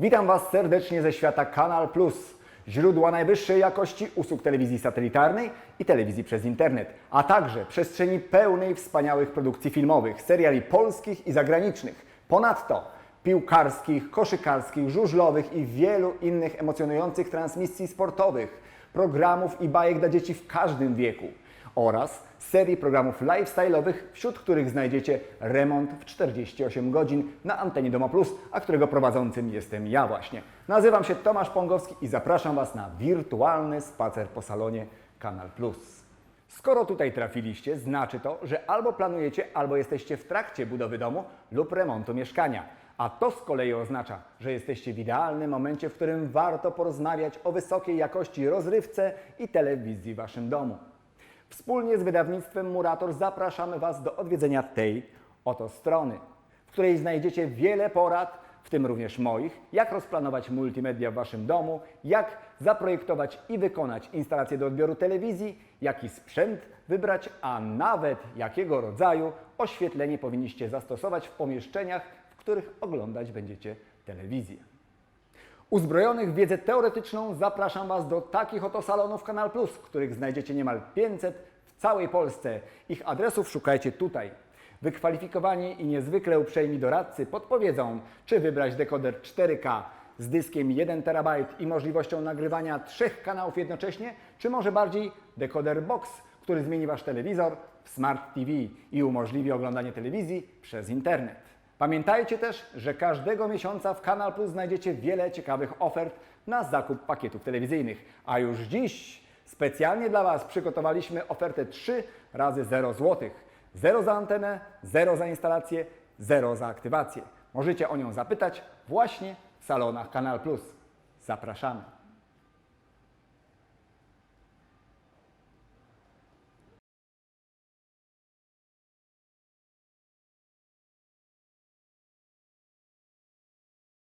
Witam Was serdecznie ze świata Kanal Plus, źródła najwyższej jakości usług telewizji satelitarnej i telewizji przez internet, a także przestrzeni pełnej wspaniałych produkcji filmowych, seriali polskich i zagranicznych. Ponadto piłkarskich, koszykarskich, żużlowych i wielu innych emocjonujących transmisji sportowych, programów i bajek dla dzieci w każdym wieku oraz serii programów lifestyle'owych, wśród których znajdziecie remont w 48 godzin na antenie Doma Plus, a którego prowadzącym jestem ja właśnie. Nazywam się Tomasz Pongowski i zapraszam Was na wirtualny spacer po salonie Kanal Plus. Skoro tutaj trafiliście, znaczy to, że albo planujecie, albo jesteście w trakcie budowy domu lub remontu mieszkania. A to z kolei oznacza, że jesteście w idealnym momencie, w którym warto porozmawiać o wysokiej jakości rozrywce i telewizji w Waszym domu. Wspólnie z wydawnictwem Murator zapraszamy Was do odwiedzenia tej oto strony, w której znajdziecie wiele porad, w tym również moich, jak rozplanować multimedia w Waszym domu, jak zaprojektować i wykonać instalację do odbioru telewizji, jaki sprzęt wybrać, a nawet jakiego rodzaju oświetlenie powinniście zastosować w pomieszczeniach, których oglądać będziecie telewizję. Uzbrojonych w wiedzę teoretyczną zapraszam Was do takich oto salonów Kanal Plus, których znajdziecie niemal 500 w całej Polsce. Ich adresów szukajcie tutaj. Wykwalifikowani i niezwykle uprzejmi doradcy podpowiedzą, czy wybrać dekoder 4K z dyskiem 1 TB i możliwością nagrywania trzech kanałów jednocześnie, czy może bardziej dekoder box, który zmieni Wasz telewizor w Smart TV i umożliwi oglądanie telewizji przez internet. Pamiętajcie też, że każdego miesiąca w Kanal Plus znajdziecie wiele ciekawych ofert na zakup pakietów telewizyjnych. A już dziś specjalnie dla Was przygotowaliśmy ofertę 3 razy 0 zł. 0 za antenę, 0 za instalację, 0 za aktywację. Możecie o nią zapytać właśnie w salonach Kanal Plus. Zapraszamy.